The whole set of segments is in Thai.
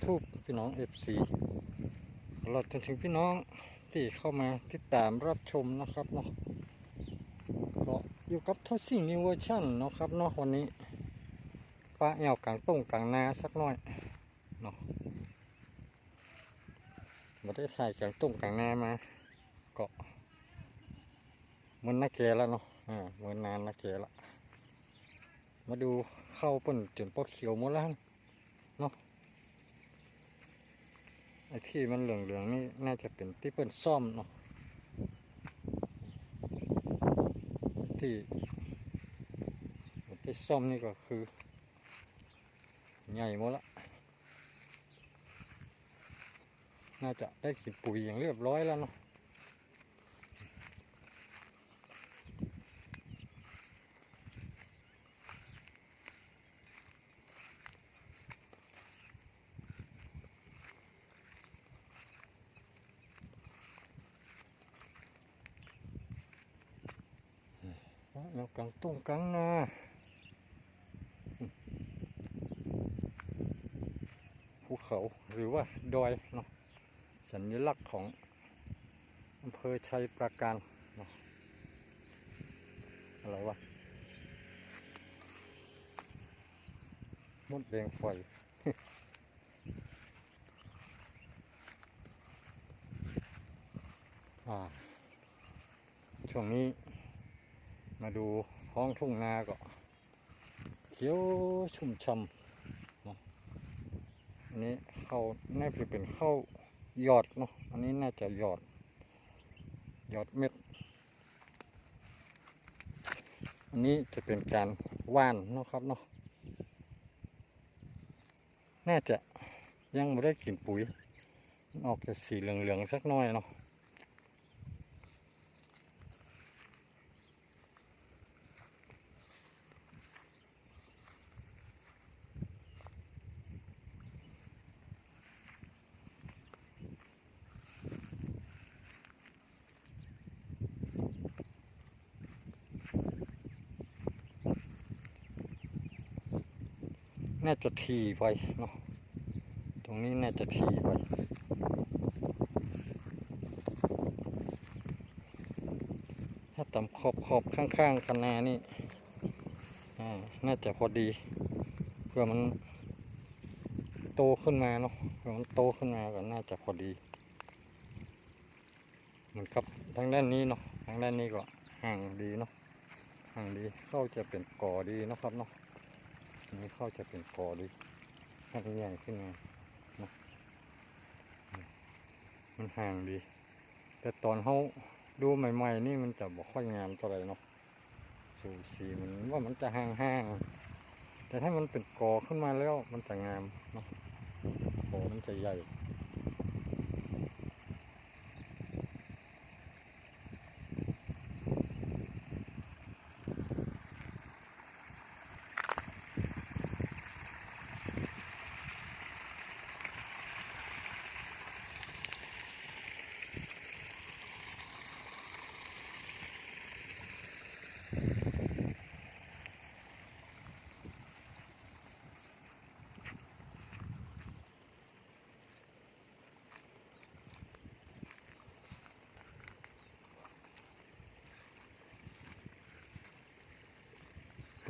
YouTube พี่น้อง FC ตลอดจนถึงพี่น้องที่เข้ามาติดตามรับชมนะครับเนาะก็อยู่กับทอสิ่งนิวเวอร์ชันเนาะครับเนาะวันนี้ป้าแอวกลางต้งกลางนาสักหน่อยเนาะมาได้ถ่ายกลางต้งกลางนามาก็มันน่าเกแล้วเนาะอ่ามันนานน่าเกละมาดูเข้าปุ่นจนปอเขียวหมดแล้วเนาะ ไอ้ที่มันเหลืองๆนี่น่าจะเป็นที่เปิ้นซ่อมเนาะที่ที่ซ่อมนี่ก็คือใหญ่หมดละน่าจะได้ขีดปุ๋ยอย่างเรียบร้อยแล้วเนาะ แล้วกลางตุ้งกลางนาภูเขาหรือว่าดอยเนาะสัญลักษณ์ของอำเภอชัยปราการเนาะอะไรวะมดแดงไฟอ่าช่วงนี้ มาดูท้องทุ่งนาก็ เขียวชุ่มช่ำเนาะอันนี้เข้าน่าจะเป็นเข้าหยอดเนาะอันนี้น่าจะหยอด หยอดเม็ด อันนี้จะเป็นการว่านเนาะครับเนาะน่าจะยังไม่ได้กลิ่นปุ๋ยออกจะสีเหลืองๆสักหน่อยเนาะ น่าจะทีไปเนาะตรงนี้น่าจะทีไปถ้าต่ำขอบขอบข้างๆคันนานี่อ่าน่าจะพอดีเพื่อมันโตขึ้นมาเนาะเพื่อมันโตขึ้นมาก็น่าจะพอดีเหมือนกับทางด้านนี้เนาะทางด้านนี้ก็ห่างดีเนาะห่างดีเข้าจะเป็นก่อดีนะครับเนาะ นนี้เข้าจะเป็นกอดีให้มันใหญ่ขึ้นมานะมมันห่างดี แต่ตอนเขาดูใหม่ๆ นี่มันจะบอกค่อยงามเท่าไหร่เนาะสูสีมันว่ามันจะห่างๆแต่ถ้ามันเป็นกอขึ้นมาแล้วมันจะงามเนาะกอมันจะใหญ่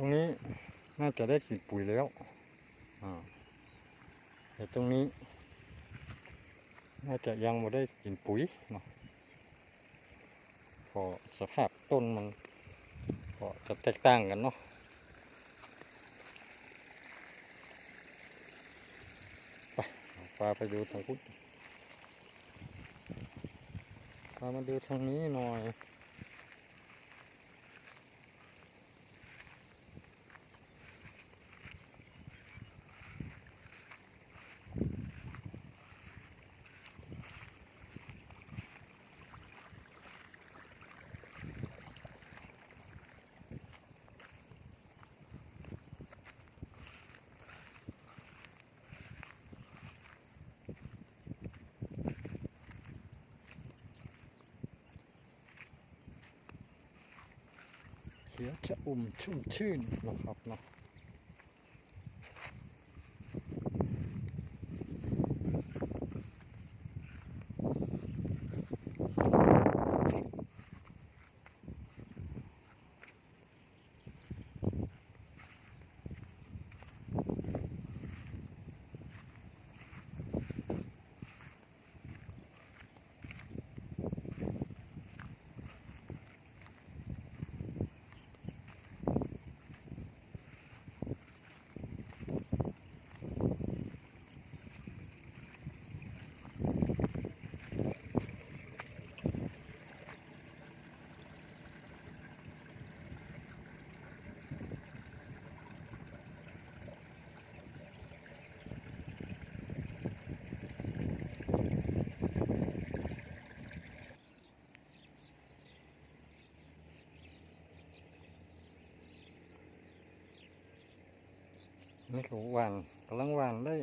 รงนี้น่าจะได้กลิ่นปุ๋ยแล้วแต่ตรงนี้ น่าจะยังไม่ได้กลิ่นปุ๋ยเนาะก็สภาพต้นมันก็จะแตกต่างกันเนาะไปพาไปดูทางพุทธพามาดูทางนี้หน่อย เขียวจะอุ่มชุ่มชื่นนะครับเนาะ นี่ก็หวานกำลังหวานได้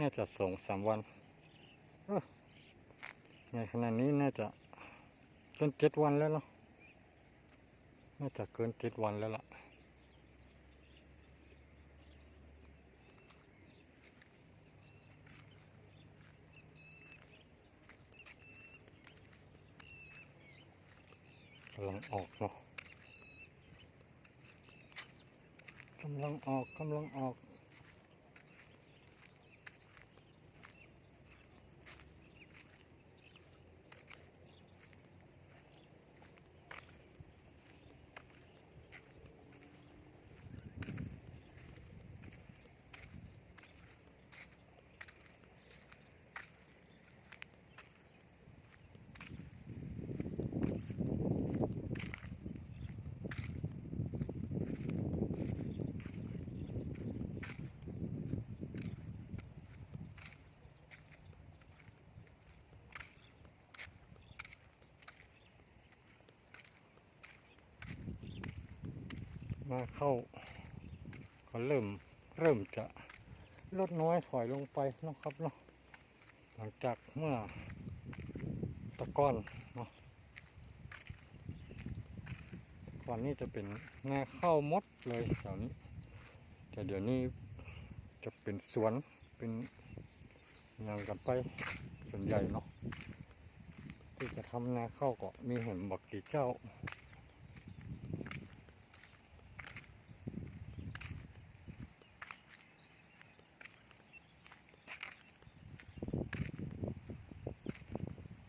น่าจะสองสามวันเออในขณะนี้น่าจะเกินเจ็ดวันแล้วเนาะน่าจะเกินเจ็ดวันแล้วล่ะกำลังออกเนาะ กำลังออกกำลังออก มาเข้า ก็เริ่มเริ่มจะลดน้อยถอยลงไปนะครับเนาะหลังจากเมื่อตะก้อนเนาะก่อนนี้จะเป็นนาเข้ามดเลยแถวนี้ แต่เดี๋ยวนี้จะเป็นสวนเป็นอย่างกันไปส่วนใหญ่เนาะที่จะทำนาเข้าก็มีเห็นบักกี่เจ้า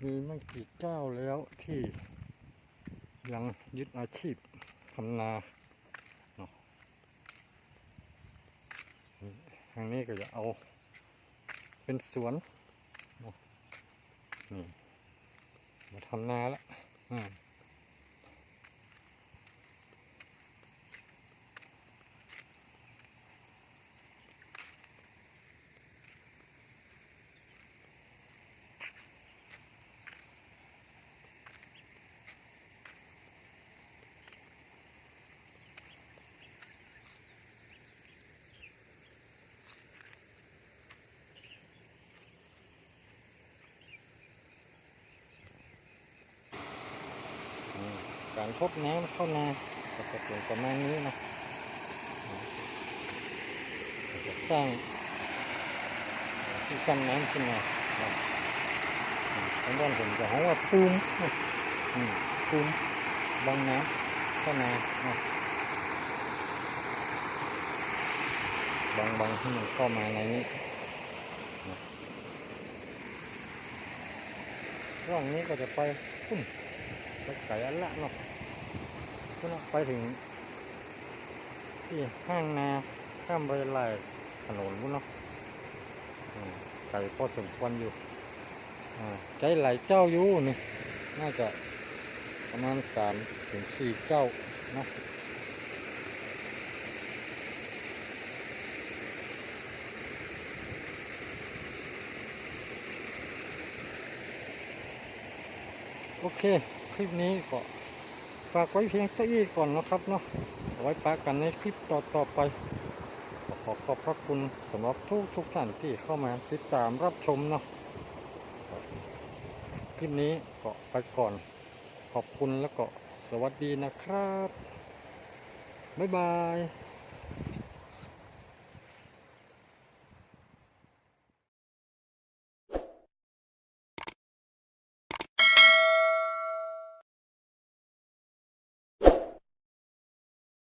มีไม่กี่เจ้าแล้วที่ยังยึดอาชีพทำนาเนาะทางนี้ก็จะเอาเป็นสวนนี่มาทำนาละอืมอืม การพบน้ำเข้านาก็จะเป็นประมาณนี้นะจะสร้างที่กั้นน้ำขึ้นมาเนาะอืมข้านผมจะห้องว่าปูมปูมบังน้ำเข้านาเนาะบังบังที่มันเข้ามาในนี้ร่องนี้ก็จะไปพุ่นไปไก่อันละเนาะ ไปถึง ที่ห้างนาข้ามไปไล่ถนนพุ่นเนาะไก่พอสมควรอยู่อ่าใจไหลายเจ้าอยู่นี่น่าจะประมาณสามถึงสี่เจ้านะโอเค คลิปนี้ก็ ฝากไว้เพียงเท่านี้ก่อนนะครับเนาะไว้ปะกันในคลิปต่อต่อๆไป ขอขอบขอบพระคุณสำหรับทุกทุกท่านที่เข้ามาติดตามรับชมเนาะคลิปนี้ก็ไปก่อน ขอบคุณแล้วก็สวัสดีนะครับ บ๊ายบาย